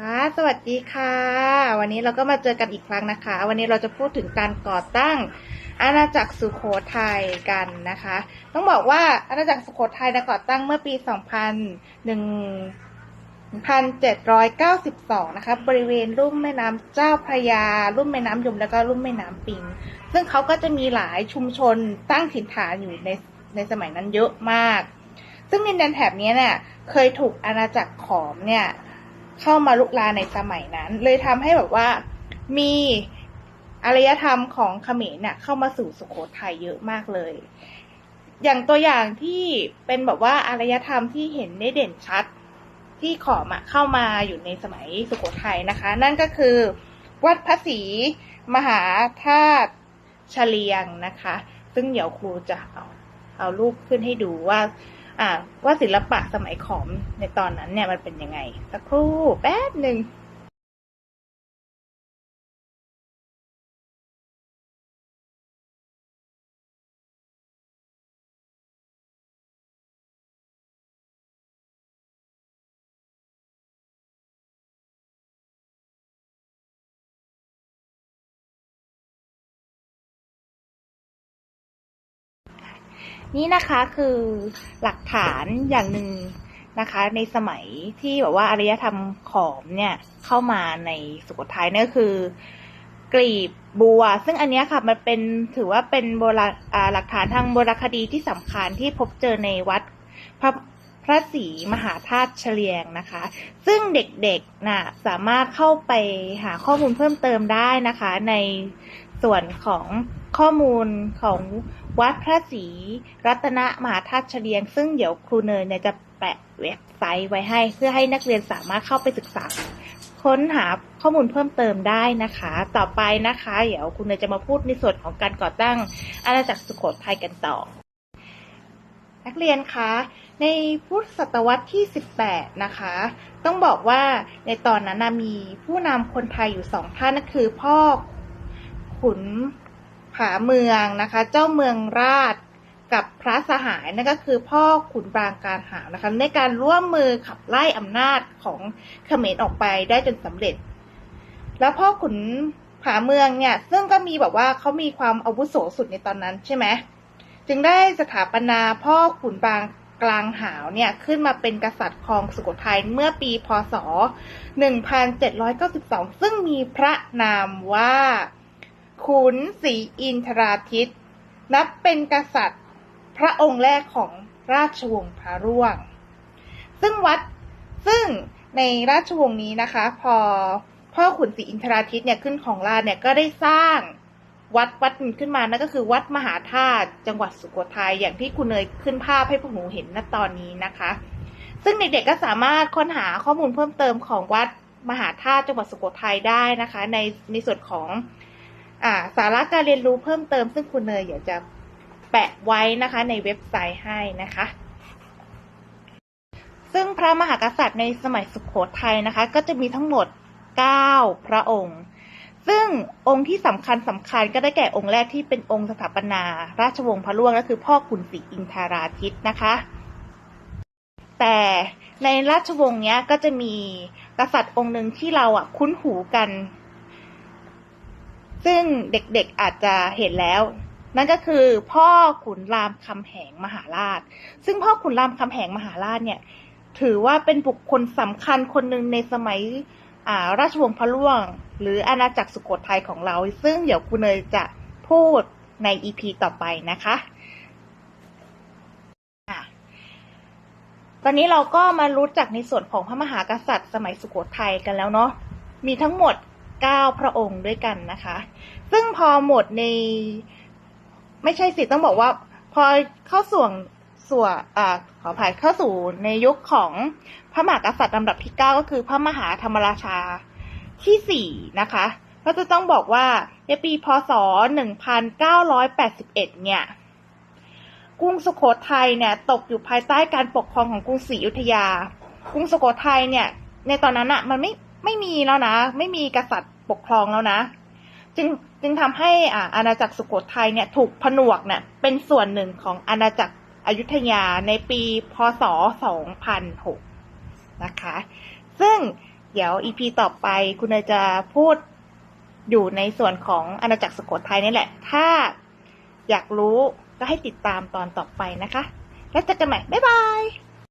ค่ะสวัสดีค่ะ วันนี้เราก็มาเจอกันอีกครั้งนะคะ วันนี้เราจะพูดถึงการก่อตั้งอาณาจักรสุโขทัยกันนะคะ ต้องบอกว่าอาณาจักรสุโขทัยนะก่อตั้งเมื่อปี1792 นะคะ บริเวณลุ่มแม่น้ำเจ้าพระยาลุ่มแม่น้ำยมแล้วก็ลุ่มแม่น้ำปิง ซึ่งเขาก็จะมีหลายชุมชนตั้งถิ่นฐานอยู่ในในสมัยนั้นเยอะมาก ซึ่งดินแดนแถบนี้เนี่ยเคยถูกอาณาจักรขอมเนี่ย เข้ามาลุกลาในสมัยนั้น เลยทำให้แบบว่ามีอารยธรรมของเขมรเนี่ยเข้ามาสู่สุโขทัยเยอะมากเลย อย่างตัวอย่างที่เป็นแบบว่าอารยธรรมที่เห็นได้เด่นชัดที่ขอมอะเข้ามาอยู่ในสมัยสุโขทัยนะคะ นั่นก็คือ วัดพระศรีมหาธาตุเฉลียงนะคะ ซึ่งเดี๋ยวครูจะเอาเอารูปขึ้นให้ดูว่า ว่าศิลปะสมัยขอมในตอนนั้นเนี่ยมันเป็นยังไง สักครู่แป๊บหนึ่ง นี่นะคะคือหลักฐานอย่างหนึ่งนะคะ ในสมัยที่แบบว่าอารยธรรมขอมเนี่ยเข้ามาในสุโขทัยนั่นก็คือกลีบบัว ซึ่งอันนี้ค่ะมันเป็นถือว่าเป็นโบราณหลักฐานทางโบราณคดีที่สำคัญที่พบเจอในวัดพระพระศรีมหาธาตุเฉลียงนะคะ ซึ่งเด็กๆน่ะสามารถเข้าไปหาข้อมูลเพิ่มเติมได้นะคะ ใน ส่วนของข้อมูลของวัดพระศรีรัตนมหาธาตุเฉลียง ซึ่งเดี๋ยวครูเนยเนี่ยจะแปะเว็บไซต์ไว้ให้ เพื่อให้นักเรียนสามารถเข้าไปศึกษา ค้นหาข้อมูลเพิ่มเติมได้นะคะ ต่อไปนะคะ เดี๋ยวคุณเนยจะมาพูดในส่วนของการก่อตั้งอาณาจักรสุโขทัยกันต่อ นักเรียนคะในพุทธศตวรรษที่ 18 นะคะ ต้องบอกว่าในตอนนั้นมีผู้นำคนไทยอยู่สองท่านนั่นคือพ่อ ขุนผาเมืองนะคะ เจ้าเมืองราชกับพระสหายนั่นก็คือพ่อขุนปรางการหาวนะคะในการร่วมมือขับไล่อำนาจของเขมรออกไปได้จนสำเร็จ แล้วพ่อขุนผาเมืองเนี่ย ซึ่งก็มีแบบว่าเขามีความอาวุโสสุดในตอนนั้นใช่ไหมจึงได้สถาปนาพ่อขุนบางกลางหาวเนี่ยขึ้นมาเป็นกษัตริย์ครองสุโขทัยเมื่อปีพศ 1792 ซึ่งมีพระนามว่า ขุนศรีอินทราทิต นับเป็นกษัตริย์ พระองค์แรกของราชวงศ์พระร่วง ซึ่งวัดซึ่งในราชวงศ์นี้นะคะ พอพ่อขุนศรีอินทราทิตเนี่ยขึ้นของราชเนี่ยก็ได้สร้างวัดวัดขึ้นมานั่นก็คือวัดมหาธาตุจังหวัดสุโขทัยอย่างที่คุณเนยขึ้นภาพให้พวกหนูเห็นณตอนนี้นะคะ ซึ่งเด็กๆก็สามารถค้นหาข้อมูลเพิ่มเติมของวัดมหาธาตุจังหวัดสุโขทัยได้นะคะ ในในส่วนของ อ่า สาระการเรียนรู้เพิ่มเติมซึ่งคุณเนยอยากจะแปะไว้นะคะ ในเว็บไซต์ให้นะคะ ซึ่งพระมหากษัตริย์ในสมัยสุขโขทัยนะคะ ก็จะมีทั้งหมด 9 พระองค์ ซึ่งองค์ที่สำคัญสำคัญก็ได้แก่องค์แรกที่เป็นองค์สถาปนา ราชวงศ์พระล่วงก็คือพ่อขุนศรีอินทาราทิตนะคะ แต่ในราชวงศ์เนี้ยก็จะมีกษัตริย์องค์หนึ่งที่เราอะคุ้นหูกัน ซึ่งเด็กๆอาจจะเห็นแล้ว นั่นก็คือพ่อขุนรามคำแหงมหาราช ซึ่งพ่อขุนรามคำแหงมหาราชเนี่ย ถือว่าเป็นบุคคลสำคัญคนหนึ่งในสมัยาราชวงศ์พระล่วง หรืออาณาจักรสุโขทัยของเรา ซึ่งเดี๋ยวคุณเนยจะพูดในอีพีต่อไปนะคะอะตอนนี้เราก็มารู้จักในส่วนของพระมหากษัตริย์สมัยสุโขทัยกันแล้วเนาะ มีทั้งหมด 9 พระองค์ด้วยกันนะคะ ซึ่งพอหมดใน ไม่ใช่สิต้องบอกว่า พอเข้าส่วนส่วนอขออภัยเข้าสู่ในยุคของพระมหากษัตริย์ลำดับที่เก้าก็คือพระมหาธรรมราชาที่สี่นะคะ ก็จะต้องบอกว่าในปีพศหนึ่งพันเก้าร้อยแปดสิบเอ็ดเนี่ยกรุงสุโขทัยเนี่ยตกอยู่ภายใต้การปกครองของกรุงศรีอยุธยา กรุงสุโขทัยเนี่ย ในตอนนั้นอะมันไม่ ไม่มีแล้วนะ ไม่มีกษัตริย์ปกครองแล้วนะ จึงจึงทำให้อ่าอาณาจักรสุโขทัยเนี่ยถูกผนวกเนี่ยเป็นส่วนหนึ่งของอาณาจักรอยุธยาในปีพศ 2006 นะคะ ซึ่งเดี๋ยวอีพีต่อไปคุณจะพูดอยู่ในส่วนของอาณาจักรสุโขทัยนี่แหละ ถ้าอยากรู้ก็ให้ติดตามตอนต่อไปนะคะ แล้วเจอกันใหม่ บ๊ายบาย